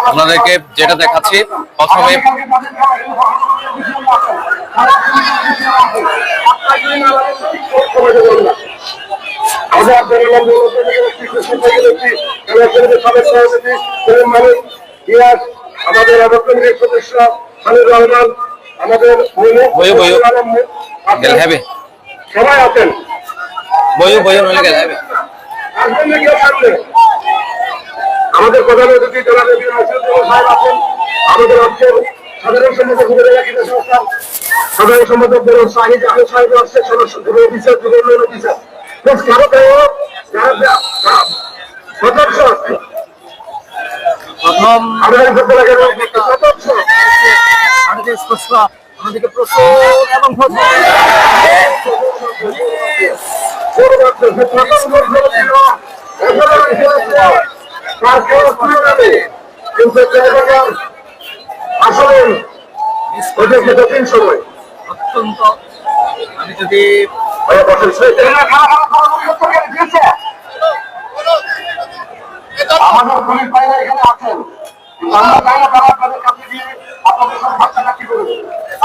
আপনাদেরকে যেটা দেখাচ্ছি প্রথমে আমাদের সদস্য খালিদ রহমান আমাদের হবে। সবাই আছেন? বইও বইও মিলে গেলে না কেউ আমাদের প্রধান অতিথি সাহেব আছেন আমাদের সাধারণ সম্পাদক উপজেলা সাধারণ সম্পাদক আহমেদ সাহেব আসছে সদস্য যুব অফিসার যুব উন্নয়ন অফিসার। বেশ কারও কেউ যারা যারা সদস্য আছে প্রথম। আমাদের উপজেলা সদস্য আমাদের স্পষ্ট আমাদেরকে প্রচুর এবং প্রচুর আসলে কিন্তু ভাইরা এখানে আছেন আমরা চাই না তারা আপনাদের আপনাদের সাথে হাতাহাতি করবে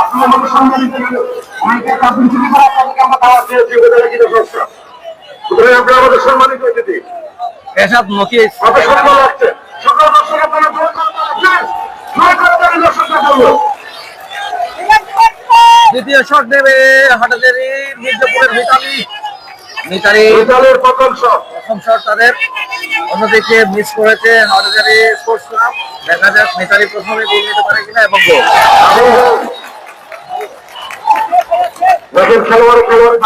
আপনি আমাদের সঙ্গে নিতে গেলে অনেকের কাছে চুরি করে আপনাদেরকে আমরা দাওয়াত দিয়েছি উপজেলা কিনা সংস্থা সুতরাং আপনারা আমাদের সম্মানিত অতিথি এসব নকিয়ে কত সুন্দর লাগছে সকল দর্শক আপনারা জোর করে তাড়াচ্ছেন। জোর করে তাড়ি দর্শকরা বলব দ্বিতীয় শট মির্জাপুরের মিতালি। মিতালি প্রথম শট। প্রথম শট তাদের। অন্যদিকে মিস করেছে হাটাজারি স্পোর্টস ক্লাব দেখা যাক মিতালি প্রথমে গোল নিতে পারে কিনা এবং গোল খেলোয়াড় খেলোয়াড়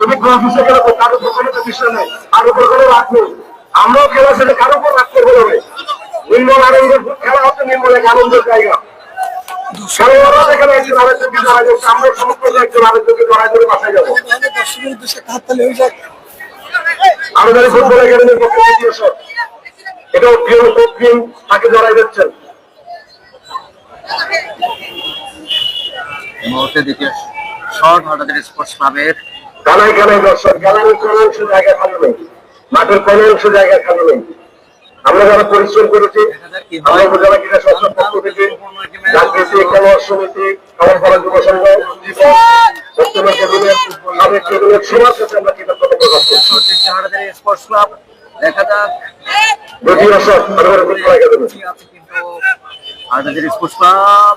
তুমি গ্রাফ হিসেবে গেলে কারোর উপর কোনো বিষয় নেই? কারোর উপর কোনো রাগ নেই। আমরাও খেলা সেটা কারোর উপর রাগ করব না নির্মল আনন্দের খেলা হচ্ছে নির্মল এক আনন্দের জায়গা। আমরা সমস্ত একজন আরেকজনকে জড়াই ধরে বাসায় যাব। আমাদের ফুটবল একাডেমির পক্ষে দ্বিতীয় শট। এটাও প্রিয় প্রিয় তাকে জড়াই দিচ্ছেন মুহূর্তে দ্বিতীয় শট হাটাজারি স্পোর্টস ক্লাবের কানায় কানায় দর্শক গ্যালারির কোন অংশ জায়গা খালি নেই। মাঠের কোন অংশ জায়গা খালি নেই। আমরা যারা পরিশ্রম করেছি আমরা উপজেলা ক্রীড়া সংস্থার পক্ষ থেকে রাজনীতি খেলোয়াড় সমিতি আমার যুব সংঘ বর্তমান কেবিনেট সাবেক কেবিনেট সবার সাথে আমরা কৃতজ্ঞতা প্রকাশ করছি। হাটাজারি স্পোর্টস ক্লাব দেখা যাক দ্বিতীয় শট আমাদের ফুটবল একাডেমি কি কিন্তু হাটাজারি স্পোর্টস ক্লাব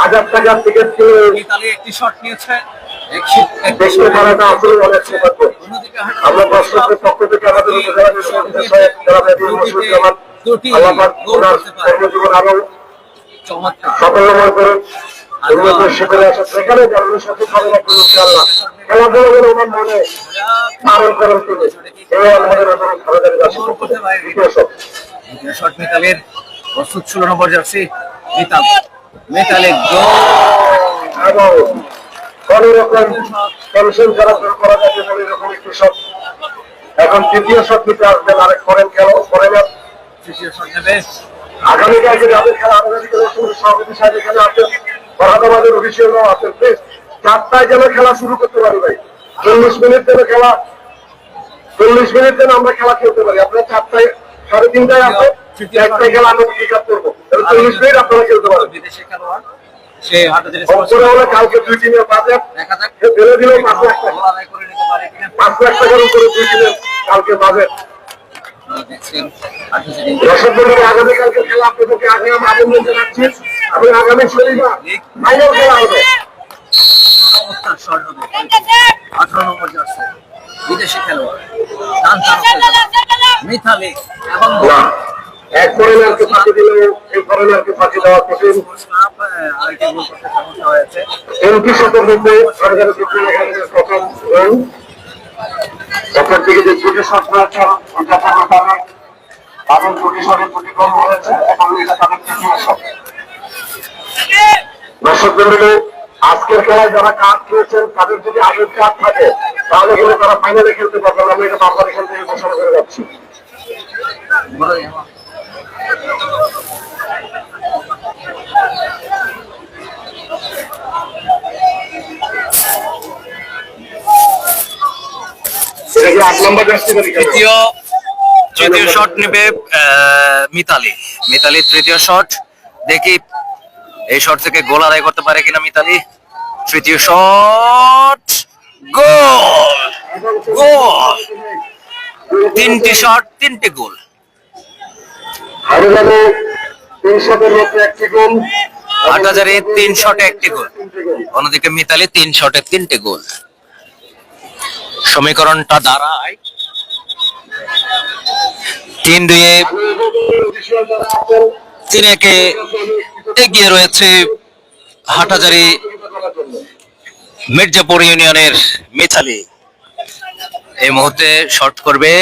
হাজার টাকার টিকিট কিনে মিতালি একটি শট নিয়েছে। পারাটা আসলে অনেক সৌভাগ্য। আমরা দর্শকদের পক্ষ থেকে আমাদের উপজেলা নির্বাচন সাহেব জনাব এবিএম মসিউজ্জামান আল্লাহ পাক ওনার কর্মজীবন আরও সাফল্যময় করুন। মনে প্রস্তুত ষোলো নম্বর জার্সি মিতাল মিতালি গোল এবং কোন রকম টেনশন ছাড়া করা যাবে বলে এরকম একটি শট এখন তৃতীয় শট আসবেন আরেক করেন খেলো তৃতীয় সভাপতি সাহেব এখানে ফরহাদাবাদের অফিসিয়ালরাও প্লিজ চারটায় যেন খেলা শুরু করতে পারি ভাই। চল্লিশ মিনিট যেন খেলা চল্লিশ মিনিট যেন আমরা খেলা খেলতে পারি। আপনারা চারটায় সাড়ে তিনটায় আছে একটায় খেলা আমরা করব। চল্লিশ মিনিট আপনারা খেলতে পারেন। বিদেশি খেলোয়াড় সে হাটাজারি কালকে দুই টিমের বাজেট দেখা যাক। ফেলে দিলেও পাঁচ লাখ। টাকা লড়াই করে নিতে পারে কিনা। পাঁচ লাখ টাকার উপরে দুই টিমের কালকে বাজেট। আপনারা দেখছেন হাটাজারি দর্শক বন্ধুরা আগামীকালকে খেলা আপনাদেরকে আগে আমি আবেদন জানাচ্ছি আমি আগামী শনিবার ফাইনাল খেলা হবে। চমৎকার শট হবে। আঠারো নম্বর জার্সি। বিদেশি খেলোয়াড়। মিথালি এবং এক ফাঁকি এটা আজকের খেলায় যারা কাজ খেয়েছেন তাদের যদি আগের কাজ থাকে, তাহলে কিন্তু তারা ফাইনালে খেলতে পারবে না। আমি এটা বারবার এখান থেকে ঘোষণা করে যাচ্ছি। তৃতীয় তৃতীয় শট নেবে মিতালি। মিতালি তৃতীয় শট দেখি এই শট থেকে গোল আদায় করতে পারে কিনা মিতালি। তৃতীয় শট গোল! গোল! তিনটি শট তিনটে গোল। আট হাজারে তিন শটে একটি গোল। অন্যদিকে মিতালি তিন শটে তিনটে গোল। সমীকরণটা দাঁড়ায় তিন দুয়ে তিন একে এগিয়ে রয়েছে জন্য। মির্জাপুর ইউনিয়নের মিথালি এই মুহূর্তে শর্ট করবে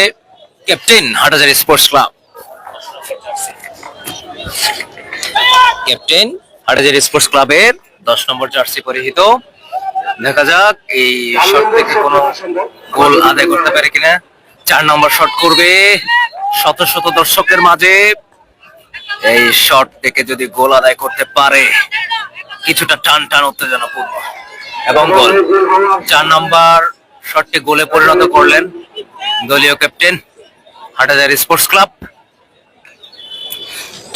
captain Hathazari sports club captain Hathazari sports ক্লাবের দশ নম্বর জার্সি পরিহিত দেখা যাক এই শট থেকে কোনো গোল আদায় করতে পারে কিনা। চার নম্বর শট করবে। শত শত দর্শকের মাঝে এই শট থেকে যদি গোল আদায় করতে পারে কিছুটা টান টান উত্তেজনাপূর্ণ। এবং গোল। চার নম্বর শটটি গোলে পরিণত করলেন দলীয় ক্যাপ্টেন হাটাজার স্পোর্টস ক্লাব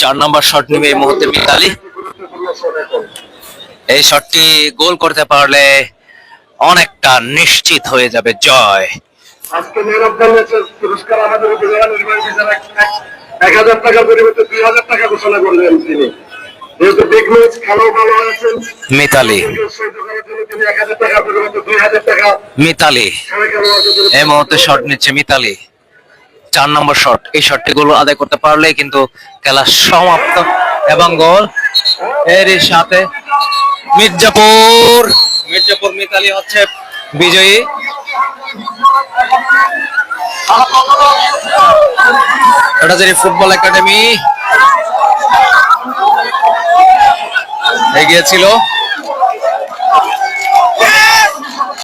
চার নম্বর শট নিবে এই মুহূর্তে মিতালি। এই শটটি গোল করতে পারলে অনেকটা নিশ্চিত হয়ে যাবে জয়। আজকে মেয়র অফ দ্য ম্যাচের পুরস্কার আমাদের উপজেলা নির্বাহী বিচারক এক হাজার টাকার পরিবর্তে দুই হাজার টাকা ঘোষণা করলেন তিনি। যেহেতু বিগ ম্যাচ খেলাও ভালো হয়েছেন মিতালি। উৎসাহিত করার জন্য তিনি এক হাজার টাকার পরিবর্তে দুই হাজার টাকা মিতালি। খেলা খেলোয়াড়কে পুরস্কার এই মুহূর্তে শট নিচ্ছে মিতালি। চার নম্বর শট এই শটটি গোল আদায় করতে পারলে কিন্তু খেলা সমাপ্ত। এবং গোল। এরই সাথে মির্জাপুর। মির্জাপুর মিতালি হচ্ছে বিজয়ী। এটা ফুটবল একাডেমি। এগিয়ে ছিল।